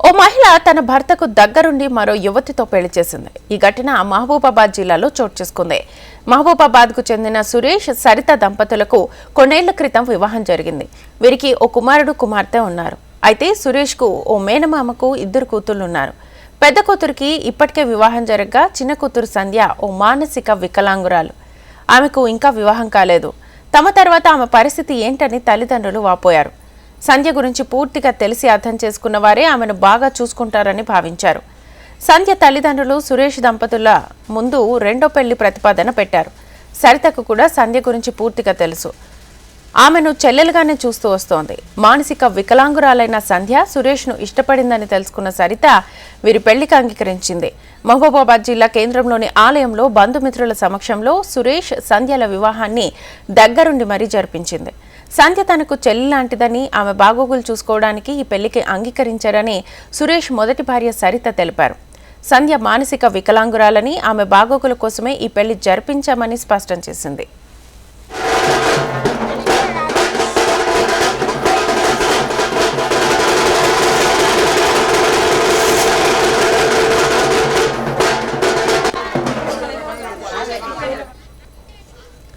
ఓ మహిళ తన భర్తకు దగ్గరుండి మరో యువతితో పెళ్ళి చేసింది. ఈ ఘటన మహబూబాబాద్ జిల్లాలో చోటు చేసుకుంది. మహబూబాబాద్కు చెందిన సురేష్ సరిత దంపతులకు కొన్నేళ్ళ క్రితం వివాహం జరిగింది. వీరికి ఓ కుమారుడు కుమార్తె ఉన్నారు. అయితే సురేష్కు ఓ మేనమామకు ఇద్దరు కూతుళ్ళున్నారు పెద్ద కూతురికి ఇప్పటికే వివాహం జరగగా చిన్న కూతురు సంధ్య ఓ మానసిక వికలాంగురాలు. ఆమెకు ఇంకా వివాహం కాలేదు. తమ తర్వాత ఆమె పరిస్థితి ఏంటని తల్లిదండ్రులు వాపోయారు. సంధ్య గురించి పూర్తిగా తెలిసి అర్థం చేసుకున్న వారే ఆమెను బాగా చూసుకుంటారని భావించారు. సంధ్య తల్లిదండ్రులు సురేష్ దంపతుల ముందు రెండో పెళ్ళి ప్రతిపాదన పెట్టారు. సరితకు కూడా సంధ్య గురించి పూర్తిగా తెలుసు. ఆమెను చెల్లెలుగానే చూస్తూ వస్తోంది. మానసిక వికలాంగురాలైన సంధ్య సురేష్ను ఇష్టపడిందని తెలుసుకున్న సరిత వీరి పెళ్ళికి అంగీకరించింది. మహబూబాబాద్ జిల్లా కేంద్రంలోని ఆలయంలో బంధుమిత్రుల సమక్షంలో సురేష్ సంధ్యల వివాహాన్ని దగ్గరుండి మరీ జరిపించింది. సంధ్య తనకు చెల్లి లాంటిదని ఆమె బాగోగులు చూసుకోవడానికి ఈ పెళ్ళికి అంగీకరించారని సురేష్ మొదటి భార్య సరిత తెలిపారు. సంధ్య మానసిక వికలాంగురాలని ఆమె బాగోగుల కోసమే ఈ పెళ్ళి జరిపించామని స్పష్టం చేసింది.